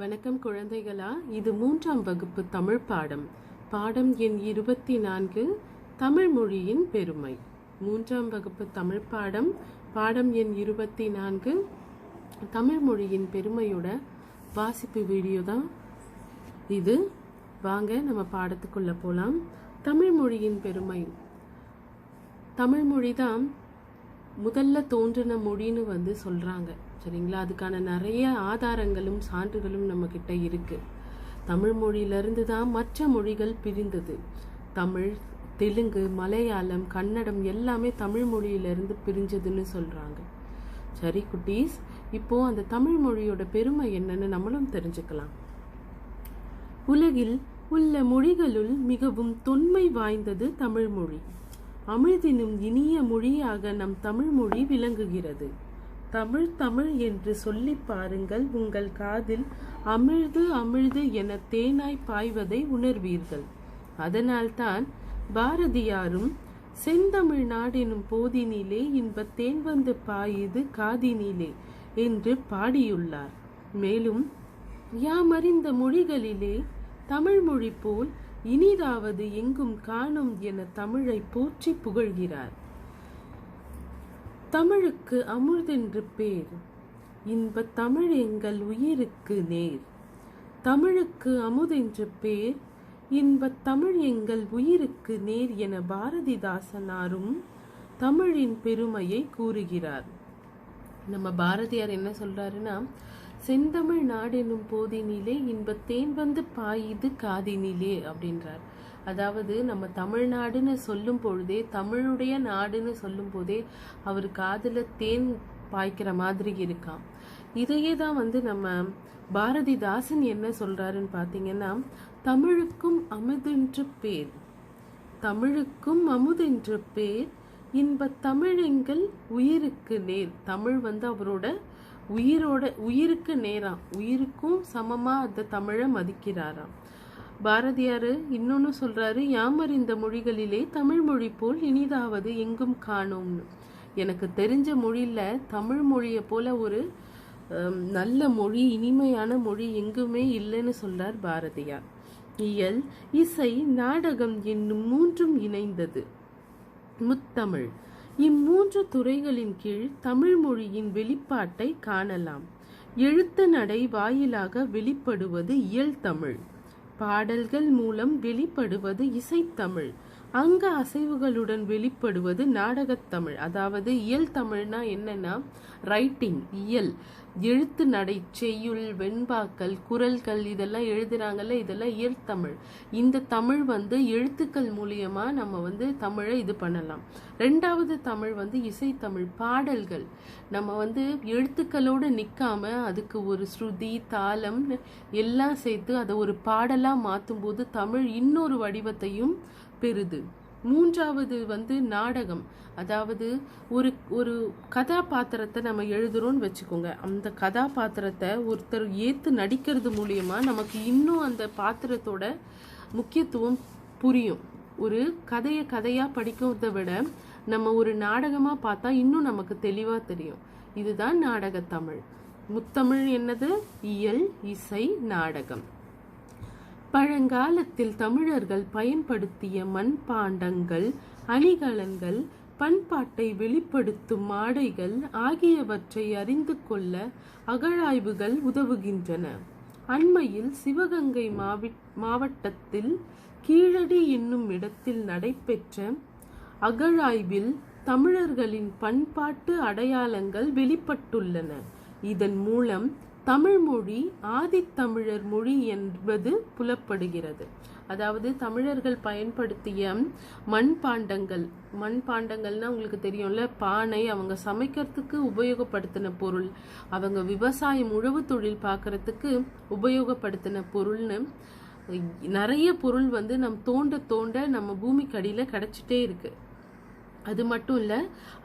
வணக்கம் குழந்தைகளா இது மூன்றாம் வகுப்பு தமிழ் பாடம். பாடம் எண் இருபத்தி நான்கு தமிழ் மொழியின் பெருமை. மூன்றாம் வகுப்பு தமிழ் பாடம். பாடம் எண் இருபத்தி நான்கு தமிழ் மொழியின் பெருமையோட வாசிப்பு வீடியோ தான் இது. வாங்க நம்ம பாடத்துக்குள்ள போகலாம் தமிழ் மொழியின் பெருமை. தமிழ் மொழி தான் முதல்ல தோன்றின மொழின்னு வந்து சொல்கிறாங்க சரிங்களா? அதுக்கான நிறைய ஆதாரங்களும் சான்றுகளும் நம்ம கிட்ட இருக்கு. தமிழ் மொழியிலிருந்து தான் மற்ற மொழிகள் பிரிந்தது. தமிழ் தெலுங்கு மலையாளம் கன்னடம் எல்லாமே தமிழ் மொழியிலிருந்து பிரிஞ்சதுன்னு சொல்றாங்க. சரி குட்டீஸ் இப்போ அந்த தமிழ் மொழியோட பெருமை என்னன்னு நம்மளும் தெரிஞ்சுக்கலாம். உலகில் உள்ள மொழிகளுள் மிகவும் தொன்மை வாய்ந்தது தமிழ்மொழி அமிழ்தினும் இனிய மொழியாக நம் தமிழ்மொழி விளங்குகிறது. தமிழ் தமிழ் என்று சொல்லி பாருங்கள். உங்கள் காதில் அமிழ்து அமிழ்து என தேனாய் பாய்வதை உணர்வீர்கள். அதனால்தான் பாரதியாரும் செந்தமிழ் நாடெனும் போதினிலே இன்ப தேன் வந்து பாயுது காதினிலே என்று பாடியுள்ளார். மேலும் யாமறிந்த மொழிகளிலே தமிழ் மொழி போல் இனிதாவது எங்கும் காணும் என தமிழை போற்றி புகழ்கிறார். தமிழுக்கு அமுதென்று பேர். இன்ப தமிழ் எங்கள் உயிருக்கு நேர். தமிழுக்கு அமுதென்று பேர். இன்ப தமிழ் எங்கள் உயிருக்கு நேர் என பாரதிதாசனாரும் தமிழின் பெருமையை கூறுகிறார். நம்ம பாரதியார் என்ன சொல்றாருன்னா செந்தமிழ் நாடெனும் போதினிலே இன்ப தேன் வந்து பாயுது காதினிலே அப்படின்றார். அதாவது நம்ம தமிழ்நாடுன்னு சொல்லும் பொழுதே தமிழுடைய நாடுன்னு சொல்லும் போதே அவர் காதில் தேன் பாய்க்கிற மாதிரி இருக்காம். இதையே தான் வந்து நம்ம பாரதிதாசன் என்ன சொல்றாருன்னு பார்த்தீங்கன்னா தமிழுக்கும் அமுதென்று பேர் தமிழுக்கும் அமுதென்று பேர் இன்ப தமிழெங்கள் உயிருக்கு நேர். தமிழ் வந்து அவரோட உயிரோட உயிருக்கு நேராம். உயிருக்கும் சமமா அந்த தமிழை மதிக்கிறாராம். பாரதியார் இன்னொன்னு சொல்றாரு யாமறிந்த மொழிகளிலே தமிழ் மொழி போல் இனிதாவது எங்கும் காணோம்னு. எனக்கு தெரிஞ்ச மொழியில தமிழ் மொழியை போல ஒரு நல்ல மொழி இனிமையான மொழி எங்குமே இல்லைன்னு சொல்றார் பாரதியார். இயல் இசை நாடகம் என்னும் மூன்றும் இணைந்தது. முத்தமிழ் இம்மூன்று துறைகளின் கீழ் தமிழ் மொழியின் வெளிப்பாட்டை காணலாம். எழுத்து நடை வாயிலாக வெளிப்படுவது இயல் தமிழ். பாடல்கள் மூலம் வெளிப்படுவது இசைத்தமிழ். அங்க அசைவுகளுடன் வெளிப்படுவது நாடகத்தமிழ். அதாவது இயல் தமிழ்னா என்னன்னா ரைட்டிங் இயல். எழுத்து நடை செய்யுள் வெண்பாக்கள் குரல்கள் இதெல்லாம் எழுதுறாங்கல்ல இதெல்லாம் இயற்தமிழ் இந்த தமிழ் வந்து எழுத்துக்கள் மூலியமா நம்ம வந்து தமிழை இது பண்ணலாம். ரெண்டாவது தமிழ் வந்து இசைத்தமிழ் பாடல்கள். நம்ம வந்து எழுத்துக்களோட நிற்காம அதுக்கு ஒரு ஸ்ருதி தாளம் எல்லாம் சேர்த்து அதை ஒரு பாடலாக மாற்றும் போது தமிழ் இன்னொரு வடிவத்தையும் பெறுது. மூன்றாவது வந்து நாடகம். அதாவது ஒரு ஒரு கதாபாத்திரத்தை நம்ம எழுதுறோம்னு வச்சுக்கோங்க. அந்த கதாபாத்திரத்தை ஒருத்தர் ஏத்து நடிக்கிறது மூலியமா நமக்கு இன்னும் அந்த பாத்திரத்தோட முக்கியத்துவம் புரியும். ஒரு கதையை கதையா படிக்கிறதை விட நம்ம ஒரு நாடகமா பார்த்தா இன்னும் நமக்கு தெளிவா தெரியும். இதுதான் நாடகத்தமிழ் முத்தமிழ் என்னது? இயல் இசை நாடகம். பழங்காலத்தில் தமிழர்கள் பயன்படுத்திய மண்பாண்டங்கள் அணிகலன்கள் பண்பாட்டை வெளிப்படுத்தும் ஆடைகள் ஆகியவற்றை அறிந்து கொள்ள அகழாய்வுகள் உதவுகின்றன. அண்மையில் சிவகங்கை மாவி மாவட்டத்தில் கீழடி என்னும் இடத்தில் நடைபெற்ற அகழாய்வில் தமிழர்களின் பண்பாட்டு அடையாளங்கள் வெளிப்பட்டுள்ளன. இதன் மூலம் தமிழ் மொழி ஆதித்தமிழர் மொழி என்பது புலப்படுகிறது. அதாவது தமிழர்கள் பயன்படுத்திய மண்பாண்டங்கள். மண்பாண்டங்கள்னா உங்களுக்கு தெரியும்ல பானை அவங்க சமைக்கிறதுக்கு உபயோகப்படுத்தின பொருள். அவங்க விவசாயம் உழவு தொழில் பார்க்கறதுக்கு உபயோகப்படுத்தின பொருள்னு நிறைய பொருள் வந்து நம் தோண்ட தோண்ட நம்ம பூமிக்கு கிடச்சிட்டே இருக்குது அது மட்டும் இல்லை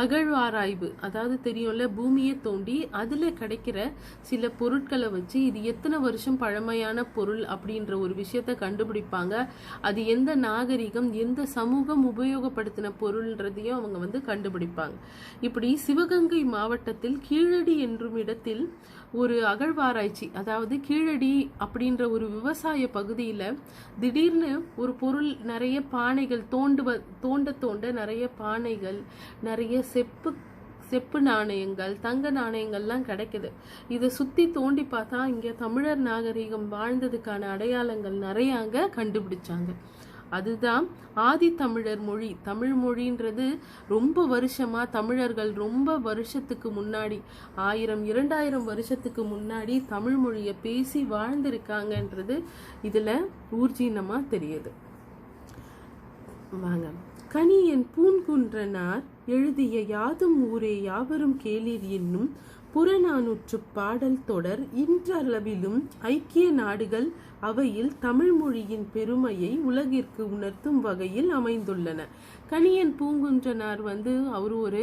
அகழ்வாராய்வு அதாவது தெரியும்ல பூமியை தோண்டி அதில் கிடைக்கிற சில பொருட்களை வச்சு இது எத்தனை வருஷம் பழமையான பொருள் அப்படின்ற ஒரு விஷயத்த கண்டுபிடிப்பாங்க. அது எந்த நாகரிகம் எந்த சமூகம் உபயோகப்படுத்தின பொருள்ன்றதையும் அவங்க வந்து கண்டுபிடிப்பாங்க. இப்படி சிவகங்கை மாவட்டத்தில் கீழடி என்றும் இடத்தில் ஒரு அகழ்வாராய்ச்சி அதாவது கீழடி அப்படின்ற ஒரு விவசாய பகுதியில் திடீர்னு ஒரு பொருள் நிறைய பானைகள் தோண்டுவ தோண்ட தோண்ட நிறைய பானை யானைகள் நிறைய செப்பு செப்பு நாணயங்கள் தங்க நாணயங்கள்லாம் கிடைக்குது. இதை சுத்தி தோண்டி பார்த்தா இங்க தமிழர் நாகரிகம் வாழ்ந்ததுக்கான அடையாளங்கள் நிறைய அங்கே கண்டுபிடிச்சாங்க. அதுதான் ஆதி தமிழர் மொழி. தமிழ் மொழின்றது ரொம்ப வருஷமா தமிழர்கள் ரொம்ப வருஷத்துக்கு முன்னாடி ஆயிரம் இரண்டாயிரம் வருஷத்துக்கு முன்னாடி தமிழ் மொழியை பேசி வாழ்ந்திருக்காங்கன்றது இதுல ஊர்ஜீனமா தெரியுது. வாங்க. கனியன் பூன்குன்றனார் எழுதிய யாதும் ஊரே யாவரும் கேளீர் என்னும் புறநானூற்று பாடல் தொடர் இன்றளவிலும் ஐக்கிய நாடுகள் அவையில் தமிழ் மொழியின் பெருமையை உலகிற்கு உணர்த்தும் வகையில் அமைந்துள்ளன. கனியன் பூங்குன்றனார் வந்து அவர் ஒரு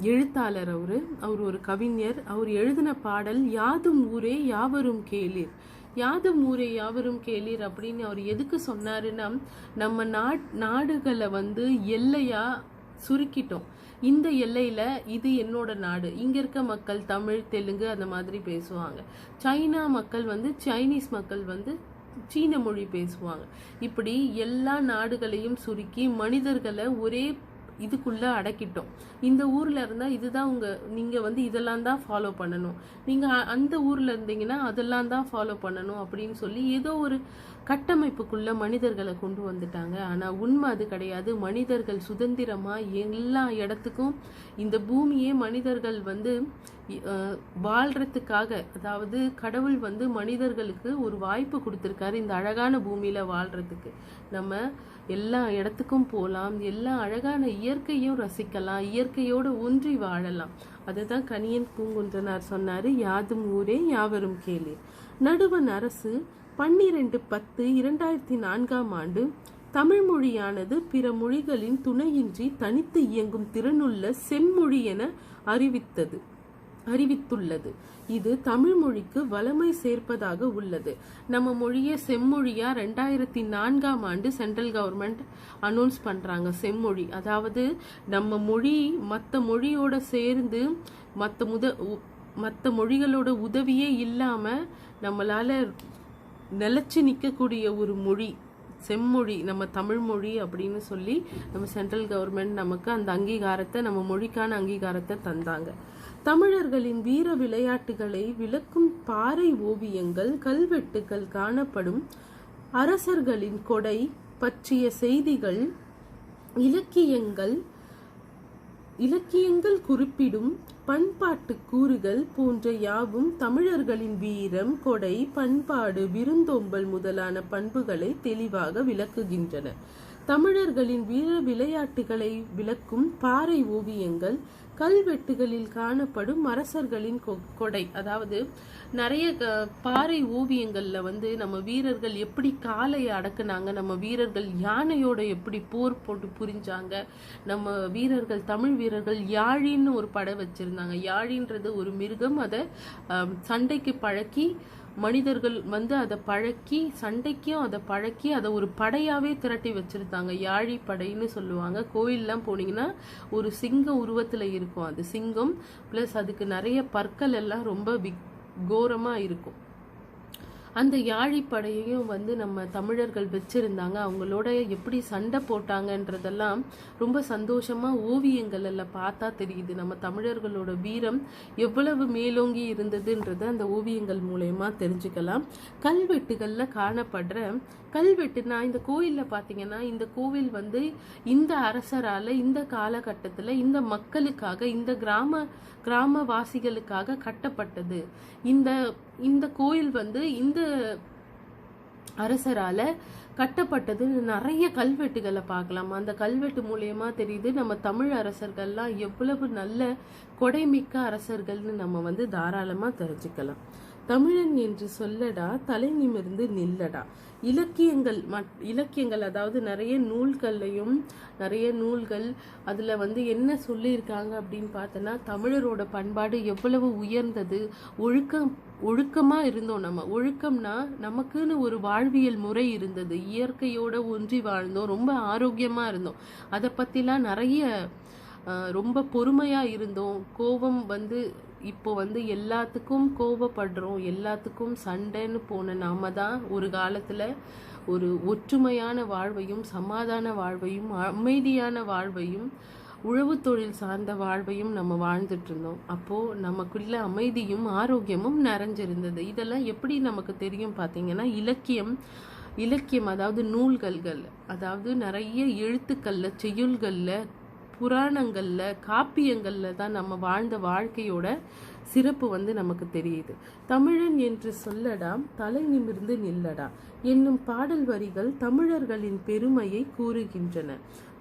எழுத்தாளர் அவரு. அவர் ஒரு கவிஞர். அவர் எழுதின பாடல் யாதும் ஊரே யாவரும் கேளீர் யாதும் ஊரே யாவரும் கேளீர் அப்படின்னு அவர் எதுக்கு சொன்னாருன்னா நம்ம நாட் நாடுகளை வந்து எல்லையா சுருக்கிட்டோம். இந்த எல்லையில் இது என்னோட நாடு. இங்கே இருக்க மக்கள் தமிழ் தெலுங்கு அந்த மாதிரி பேசுவாங்க. சைனா மக்கள் வந்து சைனீஸ் மக்கள் வந்து சீன மொழி பேசுவாங்க. இப்படி எல்லா நாடுகளையும் சுருக்கி மனிதர்களை ஒரே இதுக்குள்ளே அடக்கிட்டோம். இந்த ஊரில் இருந்தால் இதுதான் உங்கள் நீங்கள் வந்து இதெல்லாம் தான் ஃபாலோ பண்ணணும். நீங்கள் அந்த ஊரில் இருந்தீங்கன்னா அதெல்லாம் தான் ஃபாலோ பண்ணணும் அப்படின்னு சொல்லி ஏதோ ஒரு கட்டமைப்புக்குள்ளே மனிதர்களை கொண்டு வந்துட்டாங்க. ஆனால் உண்மை அது கிடையாது. மனிதர்கள் சுதந்திரமாக எல்லா இடத்துக்கும் இந்த பூமியே மனிதர்கள் வந்து வாழ்கிறதுக்காக அதாவது கடவுள் வந்து மனிதர்களுக்கு ஒரு வாய்ப்பு கொடுத்துருக்காரு இந்த அழகான பூமியில் வாழ்கிறதுக்கு நம்ம எல்லா இடத்துக்கும் போகலாம் எல்லா அழகான இயற்கையும் ரசிக்கலாம் இயற்கையோடு ஒன்றி வாழலாம். அதுதான் கனியன் பூங்குன்றனார் சொன்னார் யாதும் ஊரே யாவரும் கேளீர். நடுவன் அரசு பன்னிரெண்டு பத்து இரண்டாயிரத்தி நான்காம் ஆண்டு தமிழ் மொழியானது பிற மொழிகளின் துணையின்றி தனித்து இயங்கும் திறனுள்ள செம்மொழி என அறிவித்தது. அறிவித்துள்ளது. இது தமிழ் மொழிக்கு வளமை சேர்ப்பதாக உள்ளது. நம்ம மொழியை செம்மொழியா ரெண்டாயிரத்தி நான்காம் ஆண்டு சென்ட்ரல் கவர்மெண்ட் அனௌன்ஸ் பண்றாங்க. செம்மொழி. அதாவது நம்ம மொழி மற்ற மொழியோட சேர்ந்து மற்ற முத உ- மற்ற மொழிகளோட உதவியே இல்லாம நம்மளால நிலைச்சு நிற்கக்கூடிய ஒரு மொழி. செம்மொழி நம்ம தமிழ் மொழி அப்படின்னு சொல்லி நம்ம சென்ட்ரல் கவர்மெண்ட் நமக்கு அந்த அங்கீகாரத்தை நம்ம மொழிக்கான அங்கீகாரத்தை தந்தாங்க. தமிழர்களின் வீர விளையாட்டுகளை விளக்கும் பாறை ஓவியங்கள் கல்வெட்டுகள் காணப்படும். அரசர்களின் கொடை பற்றிய செய்திகள் இலக்கியங்கள் இலக்கியங்கள் குறிப்பிடும் பண்பாட்டு கூறுகள் போன்ற யாவும் தமிழர்களின் வீரம் கொடை பண்பாடு விருந்தோம்பல் முதலான பண்புகளை தெளிவாக விளக்குகின்றன. தமிழர்களின் வீர விளையாட்டுகளை விளக்கும் பாறை ஓவியங்கள் கல்வெட்டுகளில் காணப்படும் அரசர்களின் கொ- கொடை. அதாவது நிறைய க- பாறை ஓவியங்கள்ல வந்து நம்ம வீரர்கள் எப்படி காலை அடக்குனாங்க நம்ம வீரர்கள் யானையோட எப்படி போர் போட்டு புரிஞ்சாங்க நம்ம வீரர்கள் தமிழ் வீரர்கள் யாழின்னு ஒரு படம் வச்சிருந்தாங்க. யாழின்றது ஒரு மிருகம் அதை சண்டைக்கு பழக்கி மனிதர்கள் வந்து அதை பழக்கி சண்டைக்கும் அதை பழக்கி அதை ஒரு படையாவே திரட்டி வச்சிருந்தாங்க. யாழி படைன்னு சொல்லுவாங்க. கோயில்லாம் போனீங்கன்னா ஒரு சிங்க உருவத்துல இருக்கும். அது சிங்கம் ப்ளஸ் அதுக்கு நிறைய பற்கள் எல்லாம் ரொம்ப விக் கோரமா இருக்கும். அந்த யாழிப்படையையும் வந்து நம்ம தமிழர்கள் வச்சிருந்தாங்க. அவங்களோட எப்படி சண்டை போட்டாங்கன்றதெல்லாம் ரொம்ப சந்தோஷமா ஓவியங்கள் எல்லாம் பார்த்தா தெரியுது. நம்ம தமிழர்களோட வீரம் எவ்வளவு மேலோங்கி இருந்ததுன்றத அந்த ஓவியங்கள் மூலயமா தெரிஞ்சுக்கலாம். கல்வெட்டுகளில் காணப்படுற கல்வெட்டுனா இந்த கோயில்ல பார்த்தீங்கன்னா இந்த கோவில் வந்து இந்த அரசரால இந்த காலகட்டத்தில் இந்த மக்களுக்காக இந்த கிராம கிராமவாசிகளுக்காக கட்டப்பட்டது. இந்த இந்த கோயில் வந்து இந்த அரசரால கட்டப்பட்டது. நிறைய கல்வெட்டுகளை பார்க்கலாம். அந்த கல்வெட்டு மூலியமா தெரியுது நம்ம தமிழ் அரசர்கள்லாம் எவ்வளவு நல்ல கொடைமிக்க அரசர்கள்னு நம்ம வந்து தாராளமாக தெரிஞ்சுக்கலாம். தமிழன் என்று சொல்லடா தலை நிமிர்ந்து நில்லடா. இலக்கியங்கள் மட் இலக்கியங்கள் அதாவது நிறைய நூல்கள்லையும் நிறைய நூல்கள் அதில் வந்து என்ன சொல்லியிருக்காங்க அப்படின்னு பார்த்தோன்னா தமிழரோட பண்பாடு எவ்வளவு உயர்ந்தது ஒழுக்கம் ஒழுக்கமாக இருந்தோம் நம்ம. ஒழுக்கம்னா நமக்குன்னு ஒரு வாழ்வியல் முறை இருந்தது. இயற்கையோட ஒன்றி வாழ்ந்தோம் ரொம்ப ஆரோக்கியமாக இருந்தோம். அதை பற்றிலாம் நிறைய ரொம்ப பொறுமையாக இருந்தோம். கோபம் வந்து இப்போ வந்து எல்லாத்துக்கும் கோபப்படுறோம் எல்லாத்துக்கும் சண்டைன்னு போன நாம தான் ஒரு காலத்தில் ஒரு ஒற்றுமையான வாழ்வையும் சமாதான வாழ்வையும் அமைதியான வாழ்வையும் உழவு தொழில் சார்ந்த வாழ்வையும் நம்ம வாழ்ந்துட்டு இருந்தோம். அப்போ நமக்குள்ள அமைதியும் ஆரோக்கியமும் நிறைஞ்சிருந்தது. இதெல்லாம் எப்படி நமக்கு தெரியும் பார்த்தீங்கன்னா இலக்கியம் இலக்கியம் அதாவது நூல்கள்கள் அதாவது நிறைய எழுத்துக்களில் செய்யுள்களில் புராணங்கள்ல காப்பியங்கள்ல தான் நம்ம வாழ்ந்த வாழ்க்கையோட சிறப்பு வந்து நமக்கு தெரியுது. தமிழன் என்று சொல்லடாம் தலை நிமிர்ந்து நில்லடா என்னும் பாடல் வரிகள் தமிழர்களின் பெருமையை கூறுகின்றன.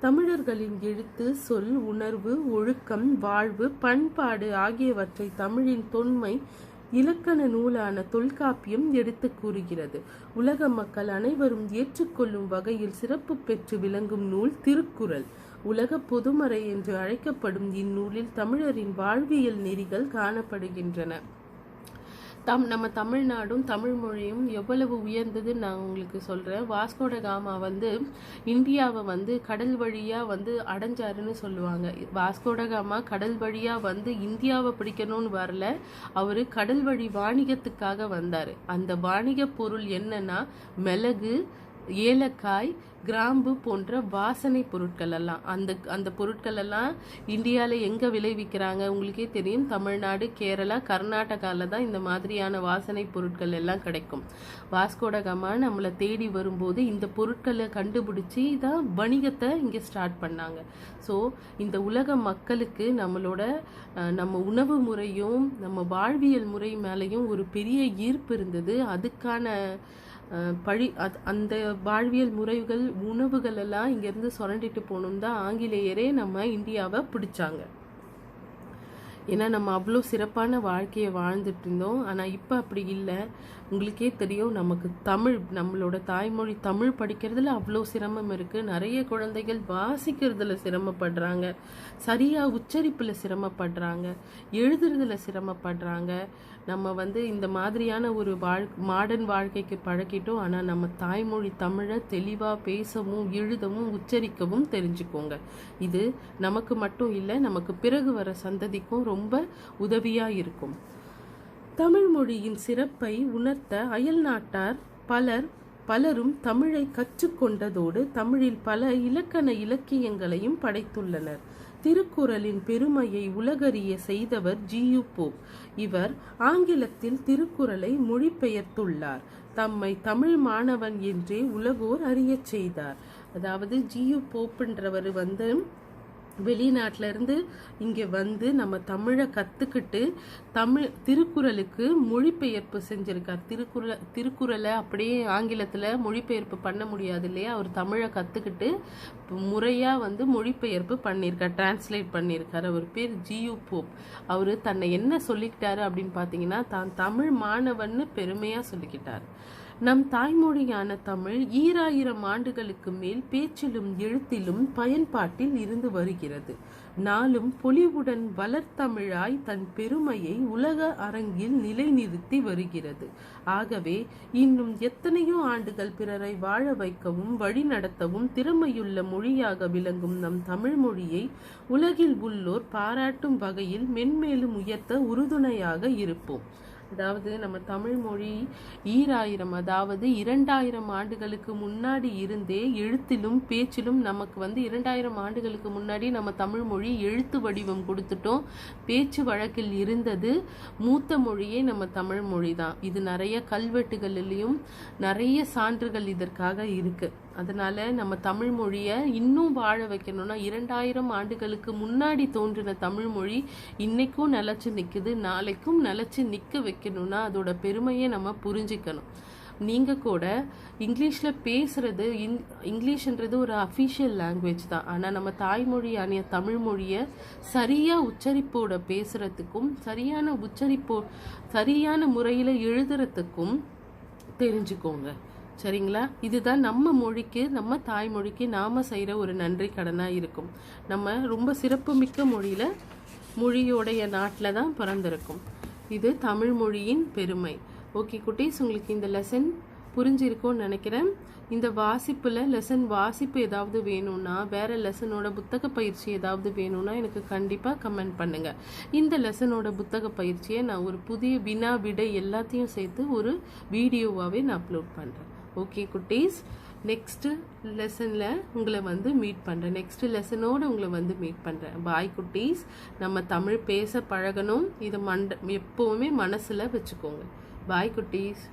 தமிழர்களின் எழுத்து சொல் உணர்வு ஒழுக்கம் வாழ்வு பண்பாடு ஆகியவற்றை தமிழின் தொன்மை இலக்கண நூலான தொல்காப்பியம் எடுத்து கூறுகிறது. உலக மக்கள் அனைவரும் ஏற்றுக்கொள்ளும் வகையில் சிறப்பு பெற்று விளங்கும் நூல் திருக்குறள். உலக பொதுமறை என்று அழைக்கப்படும் இந்நூலில் தமிழரின் வாழ்வியல் நெறிகள் காணப்படுகின்றன. தம் நம்ம தமிழ்நாடும் தமிழ் மொழியும் எவ்வளவு உயர்ந்ததுன்னு நான் உங்களுக்கு சொல்கிறேன் வாஸ்கோட காமா வந்து இந்தியாவை வந்து கடல் வழியாக வந்து அடைஞ்சாருன்னு சொல்லுவாங்க. வாஸ்கோட காமா கடல் வழியாக வந்து இந்தியாவை பிடிக்கணும்னு வரல. அவர் கடல் வழி வாணிகத்துக்காக வந்தார். அந்த வாணிக பொருள் என்னன்னா மிளகு ஏலக்காய் கிராம்பு போன்ற வாசனை பொருட்கள் எல்லாம். அந்த அந்த பொருட்கள் எல்லாம் இந்தியாவில் எங்கே விளைவிக்கிறாங்க? உங்களுக்கே தெரியும். தமிழ்நாடு கேரளா கர்நாடகாவில் தான் இந்த மாதிரியான வாசனை பொருட்கள் எல்லாம் கிடைக்கும். வாஸ்கோடகமாக நம்மளை தேடி வரும்போது இந்த பொருட்களை கண்டுபிடிச்சி தான் வணிகத்தை இங்கே ஸ்டார்ட் பண்ணாங்க. ஸோ இந்த உலக மக்களுக்கு நம்மளோட நம்ம உணவு முறையும் நம்ம வாழ்வியல் முறை மேலேயும் ஒரு பெரிய ஈர்ப்பு இருந்தது. அதுக்கான பழி அது அந்த வாழ்வியல் முறைகள் உணவுகள் எல்லாம் இங்கேருந்து சுரண்டிட்டு போகணும் தான் ஆங்கிலேயரே நம்ம இந்தியாவை பிடிச்சாங்க. ஏன்னா நம்ம அவ்வளோ சிறப்பான வாழ்க்கையை வாழ்ந்துட்டு இருந்தோம். ஆனால் இப்போ அப்படி இல்லை. உங்களுக்கே தெரியும் நமக்கு தமிழ் நம்மளோட தாய்மொழி தமிழ் படிக்கிறதுல அவ்வளோ சிரமம் இருக்குது நிறைய குழந்தைகள் வாசிக்கிறதுல சிரமப்படுறாங்க. சரியாக உச்சரிப்பில் சிரமப்படுறாங்க. எழுதுறதுல சிரமப்படுறாங்க. நம்ம வந்து இந்த மாதிரியான ஒரு வாழ் மாடர்ன் வாழ்க்கைக்கு பழக்கிட்டோம் ஆனால் நம்ம தாய்மொழி தமிழை தெளிவாக பேசவும் எழுதவும் உச்சரிக்கவும் தெரிஞ்சுக்கோங்க. இது நமக்கு மட்டும் இல்லை நமக்கு பிறகு வர சந்ததிக்கும் ரொம்ப உதவியாக இருக்கும். தமிழ் மொழியின் சிறப்பை உணர்த்த அயல் நாட்டார் பலர் பலரும் தமிழை கற்றுக்கொண்டதோடு தமிழில் பல இலக்கண இலக்கியங்களையும் படைத்துள்ளனர். திருக்குறளின் பெருமையை உலகறிய செய்தவர் ஜியு போப் இவர் ஆங்கிலத்தில் திருக்குறளை மொழிபெயர்த்துள்ளார். தம்மை தமிழ் மாணவன் என்றே உலகோர் அறியச் செய்தார். அதாவது ஜியு போப்புன்றவர் வந்து வெளிநாட்டிலேருந்து இங்கே வந்து நம்ம தமிழை கற்றுக்கிட்டு தமிழ் திருக்குறளுக்கு மொழிபெயர்ப்பு செஞ்சுருக்கார். திருக்குறளை திருக்குறளை அப்படியே ஆங்கிலத்தில் மொழிபெயர்ப்பு பண்ண முடியாது இல்லையா? அவர் தமிழை கற்றுக்கிட்டு முறையாக வந்து மொழிபெயர்ப்பு பண்ணியிருக்கார் டிரான்ஸ்லேட் பண்ணியிருக்கார். அவர் பேர் ஜியு போப். அவர் தன்னை என்ன சொல்லிக்கிட்டாரு அப்படின்னு பார்த்தீங்கன்னா தான் தமிழ் மாணவன்னு பெருமையாக சொல்லிக்கிட்டார். நம் தாய்மொழியான தமிழ் ஈராயிரம் ஆண்டுகளுக்கு மேல் பேச்சிலும் எழுத்திலும் பயன்பாட்டில் இருந்து வருகிறது. நாளும் பொலிவுடன் வளர்த்தமிழாய் தன் பெருமையை உலக அரங்கில் நிலைநிறுத்தி வருகிறது. ஆகவே இன்னும் எத்தனையோ ஆண்டுகள் பிறரை வாழ வைக்கவும் வழிநடத்தவும் திறமையுள்ள மொழியாக விளங்கும் நம் தமிழ் மொழியை உலகில் உள்ளோர் பாராட்டும் வகையில் மென்மேலும் உயர்த்த உறுதுணையாக இருப்போம். அதாவது நம்ம தமிழ் மொழி ஈராயிரம் அதாவது இரண்டாயிரம் ஆண்டுகளுக்கு முன்னாடி இருந்தே எழுத்திலும் பேச்சிலும் நமக்கு வந்து இரண்டாயிரம் ஆண்டுகளுக்கு முன்னாடி நம்ம தமிழ் மொழி எழுத்து வடிவம் கொடுத்துட்டோம். பேச்சு வழக்கில் இருந்தது மூத்த மொழியே நம்ம தமிழ் மொழி தான் இது நிறைய கல்வெட்டுகளிலையும் நிறைய சான்றுகள் இதற்காக இருக்கு. அதனால நம்ம தமிழ் மொழியை இன்னும் வாழ வைக்கணும்னா இரண்டாயிரம் ஆண்டுகளுக்கு முன்னாடி தோன்றின தமிழ் மொழி இன்னைக்கும் நிலச்சி நிற்குது நாளைக்கும் நிலச்சி நிற்க வைக்கணும்னா அதோட பெருமையை நம்ம புரிஞ்சுக்கணும். நீங்கள் கூட இங்கிலீஷில் பேசுகிறது இங் இங்கிலீஷ்ன்றது ஒரு அஃபிஷியல் லாங்குவேஜ் தான். ஆனால் நம்ம தாய்மொழியான தமிழ் மொழியை சரியாக உச்சரிப்போட பேசுகிறதுக்கும் சரியான உச்சரிப்போ சரியான முறையில் எழுதுறதுக்கும் தெரிஞ்சுக்கோங்க. சரிங்களா? இதுதான் நம்ம மொழிக்கு நம்ம தாய்மொழிக்கு நாம செய்கிற ஒரு நன்றி கடனாக இருக்கும். நம்ம ரொம்ப சிறப்புமிக்க மொழியில் மொழியோடைய நாட்டில் தான் பிறந்திருக்கும். இது தமிழ் மொழியின் பெருமை. ஓகே குட்டீஸ் உங்களுக்கு இந்த லெசன் புரிஞ்சிருக்கும்னு நினைக்கிறேன். இந்த வாசிப்பில் லெசன் வாசிப்பு ஏதாவது வேணும்னா வேற லெசனோட புத்தக பயிற்சி ஏதாவது வேணும்னா எனக்கு கண்டிப்பாக கமெண்ட் பண்ணுங்க. இந்த லெசனோட புத்தக பயிற்சியை நான் ஒரு புதிய வினா விடை எல்லாத்தையும் சேர்த்து ஒரு வீடியோவாகவே நான் அப்லோட் பண்ணுறேன் ஓகே குட்டீஸ். நெக்ஸ்ட்டு லெசனில் உங்களை வந்து மீட் பண்ணுறேன் நெக்ஸ்ட் லெசனோடு உங்களை வந்து மீட் பண்ணுறேன் பாய் குட்டீஸ். நம்ம தமிழ் பேச பழகணும். இதை மண்ட எப்போவுமே மனசில் வச்சுக்கோங்க. பாய் குட்டீஸ்.